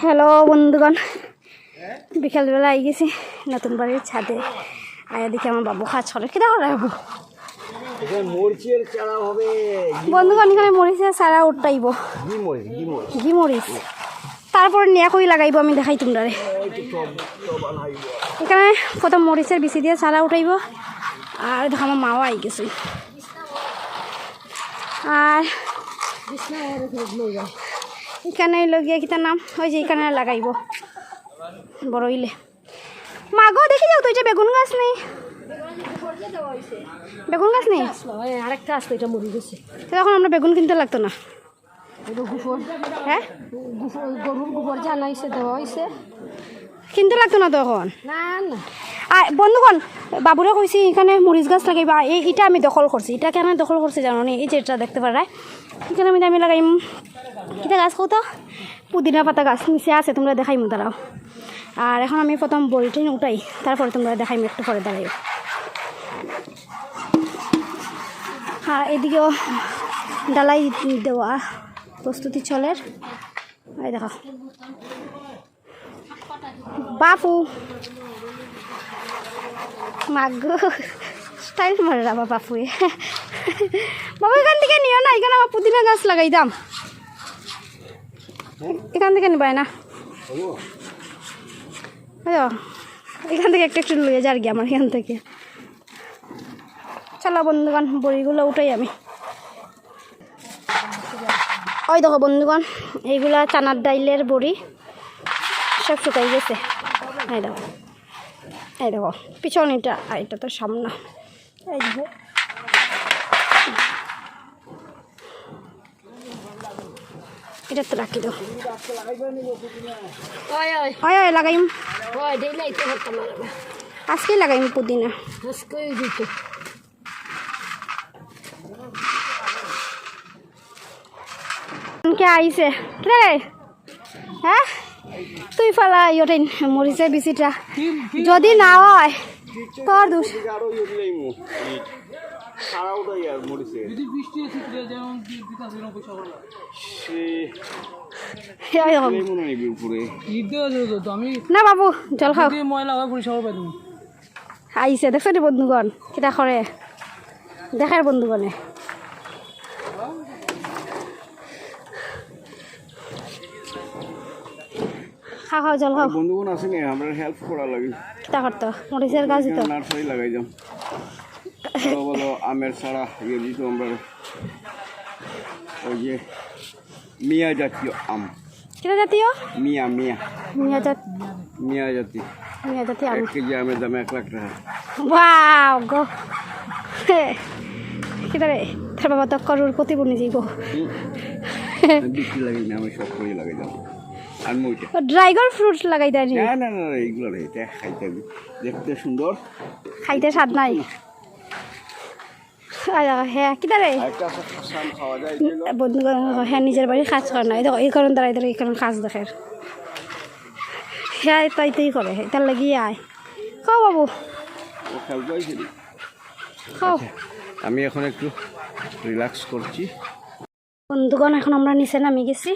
Hello বন্ধুগণ। বিকালবেলা I গেছি নতুন বাড়ির ছাদে। আয়া দেখি আমার বাবু কাজ করে কিনা করে। মরিচের হবে। বন্ধুগণ এখানে মরিচে সারা উঠাইব। ঘি মরিচ তারপরে নিয়া কই লাগাইব আমি দেখাই তোমরা এখানে প্রথম মরিচের বিচি দিয়ে সারা উঠাইব। আর দেখো আমার মাও আই গেছে। আর এখানে লগিয়া কিতার নাম? ওই যে এখানে লাগাইব। বড়ইলে মাগো দেখি যাও তো যে বেগুন গাছ নেই। বেগুন গাছ নেই? আরেকটা আসলো এটা মরে গেছে। তখন আমরা বেগুন কিনতে লাগতো না। হ্যাঁ? গরুর গোবর জানাইছে দেওয়া হয়েছে কিনতে লাগতো না তখন। বন্ধুগণ বাবুরে কইছি এখানে মরিচ গাছ লাগাইবা এই এটা আমি দখল করছি এটা কেন দখল করছি জানো নি এই যে এটা দেখতে পারাই এখানে আমি আমি লাগাইম। এটা গাছ কত? পুদিনা পাতা গাছ নিচে আছে তোমরা দেখাইম দাঁড়াও। আর এখন আমি প্রথম বড়িটি উঠাই তারপরে তোমরা দেখাইম একটু পরে দাঁড়াই আর এদিকেও ডালাই দেওয়া প্রস্তুতি চলের এই দেখো। বাপু। মাগো স্টাইল মারে রাবা বাপুয়ে। বাবু, এখান থেকে নিও না, এখানে আমার পুদিনা গাছ লাগাই দাম। এখান থেকে নিবাই না। এখান থেকে একটু একটু লুয়ে যার গিয়ে আমার এখান থেকে। চলো বন্ধুগণ, বড়িগুলো উঠাই আমি। ওই দেখো বন্ধুগণ, এইগুলা চানার ডাইলের বড়ি। সব শুকাই গেছে। এই দেখো এই দেখো পিছন এটা আর এটা তো সামনে এই দেখো। এটা তো রাখি দাও। হয় হয় লাগাইম। আজকেই লাগাইম পুদিনা। আজকে দিত। কে আইছে? রে হ্যাঁ? তুই ফালা ইয়টেন মরিছে বিচিটা। যদি না হয় তোর দুষ। মরিচে না বাবু জল খাও। আইছে দেখছ বন্ধুগণ? কিটা করে দেখার বন্ধুগণে। খাও জল খাও। বন্ধুগণ আছে নি আমরা হেল্প করা লাগে। কিটা করতো মরিচের গাছ দিত। নার্সারি লাগাই যাম বলো বলো আমের ছাড়া ইয়ে দিত আমরা। ওই যে মিয়া জাতীয় আম। কিটা জাতীয়? মিয়া মিয়া। মিয়া জাত মিয়া জাতি। মিয়া জাতি আম। এক কেজি আমের দাম এক লাখ টাকা। ওয়াও গো। রে? তার বাবা তো করুর প্রতিবন্ধী বিক্রি না আমি সব করে লাগাই আর মুইটা ড্রাইগন ফ্রুট লাগাই দেয় না না না এইগুলো রে এটা খাইতে দেখতে সুন্দর খাইতে স্বাদ নাই। হ্যাঁ যায় বন্ধুগণ হ্যাঁ নিজের বাড়ির কাজ করে না এই দেখো এই কারণ দাঁড়াই দাঁড়াই এই কারণ কাজ দেখে। হ্যাঁ তাই তাই করে তার লাগিয়ে আয়। খাও বাবু। খাও। আমি এখন একটু রিল্যাক্স করছি বন্ধুগণ এখন আমরা নিচে নামি গেছি।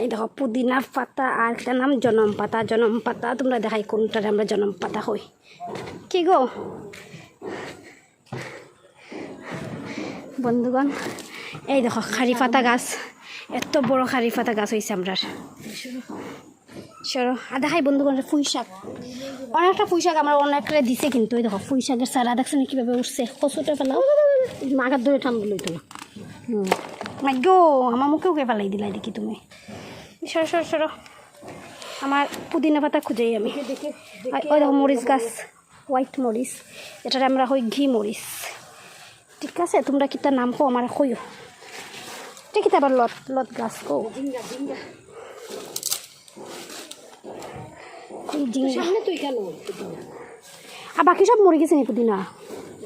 এই দেখো, পুদিনা পাতা আর একটা নাম জনম পাতা। জনম পাতা, তোমরা দেখাই কোনটারে আমরা জনম পাতা হই। কি গো? বন্ধুগণ, এই দেখো খারি পাতা গাছ। এত বড় খারি পাতা গাছ হয়েছে আমরা সরো, আর দেখাই বন্ধুগণ পুঁই শাক। অনেকটা পুঁই শাক আমরা অনেকটা দিছে কিন্তু ওই দেখো পুঁই শাকের সারা দেখছ না কীভাবে উঠছে? কচুটা ফেলাও মাগার ধরে ঠান্ডা লইতো না। গো আমার মুখেও কে পেলাই দিলাই দেখি তুমি? সরো সরো সরো। আমার পুদিনা পাতা খুঁজেই আমি। ওই দেখো মরিচ গাছ হোয়াইট মরিচ। এটার আমরা হই ঘি মরিচ। ঠিক আছে তোমরা কিতা নাম কো আমার কইও। ঠিক আছে আবার লত লত গাছ কো এই জিঙ্গা সামনে তুই কেন আর বাকি সব মরে গেছে নি পুদিনা?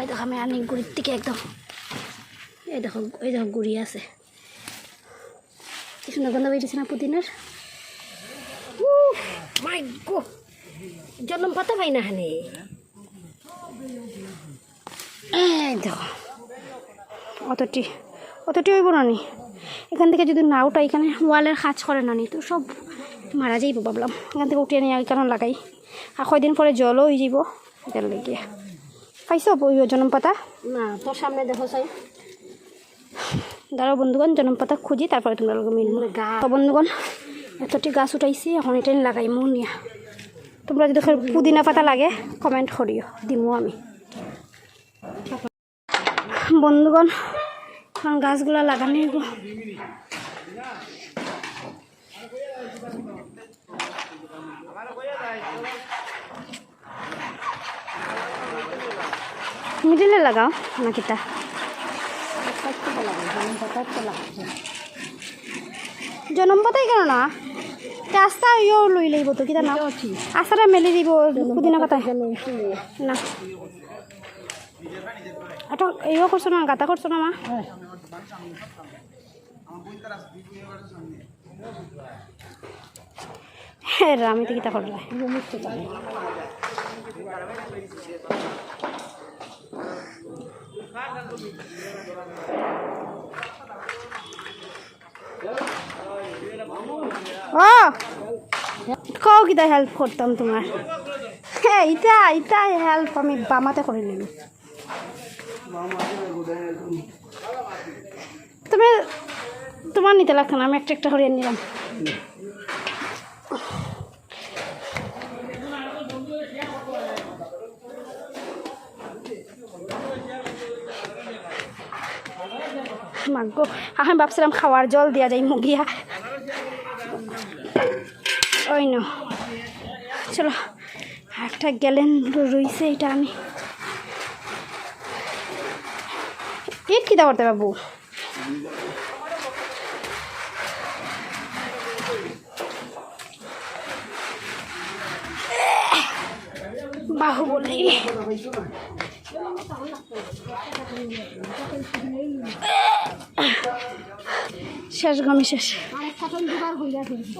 দেখো আমি আনি গুড়ির থেকে একদম এই দেখো এই দেখো আছে কি সুন্দর গন্ধ না পুদিনার মাই গো জন্ম পাতা পাই না হানে অতটি অতটি হইব না এখান থেকে যদি না উঠা এখানে ওয়ালের কাজ করে না নি। তো সব মারা যাইব ভাবলাম। এখান থেকে উঠিয়ে নিয়ে এখানে লাগাই? আর কয়দিন পরে জলও হয়ে যাব এটার লেগে। পাইছ জনম পাতা? না তোর সামনে দেখো চাই। দাঁড়াও বন্ধুগণ জনম পাতা খুঁজি তারপরে তোমরা লোক মিলবো। বন্ধুগণ এতটি গাছ উঠাইছি এখন এটা লাগাই মন নিয়া। তোমরা যদি পুদিনা পাতা লাগে কমেন্ট করিও দিমো আমি। বন্ধুগণ এখন গাছগুলো লাগানি মিডিলে লাগাও নাকি তা জনম পাতাই কেন না আস্তা ইয়েও লই লইব তো কিতা না আস্তাটা মেলি দিব পুদিনা পাতা না এটা ইয়ে করছ না গাতা করছ না মা হ্যাঁ আমি তো কিতা করলে ও! কও কিতা হেল্প করতাম তোমার? হ্যাঁ ইটা ইটা হেল্প আমি বামাতে করে নিলাম তুমি, তোমার নিতে লাগতো না, আমি একটা একটা হরিয়ে নিলাম। মাগো আমি ভাবছিলাম খাওয়ার জল দিয়া যায় মুগিয়া। ওই ন চলো একটা গেলেন রইছে এটা আমি। ইট কিতা করতে বাবু? বাহুবলী। শেষ গমি শেষ।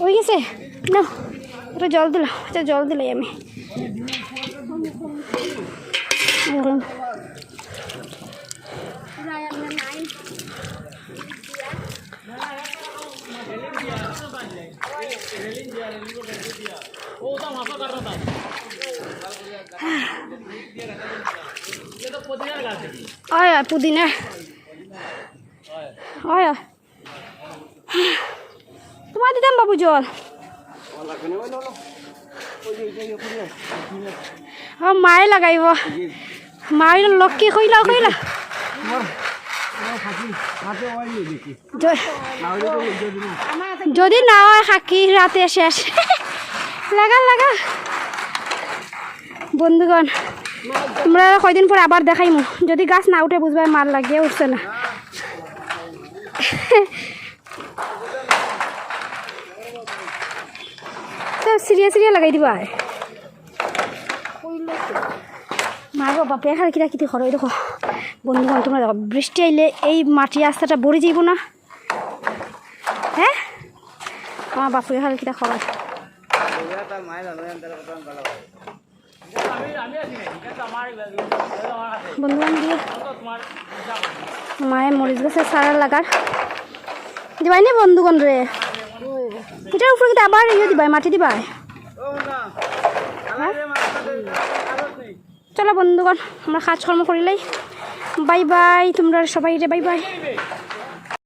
ওই গেছে? না ওটা জল দিলাম এটা জল দিলাই আমি। পুদিনা। আয়। তোমার দিতাম বাবু জল। মায়ে লাগাইব। মায়ের লক্ষ্মী কইলা কইলা। যদি না হয় খাকি রাতে শেষ। লাগা লাগা। বন্ধুগণ তোমরা কয়দিন পর আবার দেখাইমু। যদি গাছ না উঠে বুঝবাই মার লাগিয়ে উঠছে না। সিরিয়া সিরিয়া লাগাই দিবা। মার বাপে খালি কিরা কিতি ঘর দেখো। বন্ধুগণ তোমরা দেখো বৃষ্টি আইলে এই মাটি রাস্তাটা ভরে যাইব না। হ্যাঁ আমার বাপুরে খালি কিটা খবর বন্ধুগণ দিয়ে মায়ে মরিচ গাছে সারা লাগার দিবাই নে বন্ধুগণ রে এটার উপরে কিন্তু আবার ইয়ে দিবাই মাটি দিবাই? চলো বন্ধুগণ আমরা কাজকর্ম করিলাই। বাই বাই তোমরা সবাই রে বাই বাই।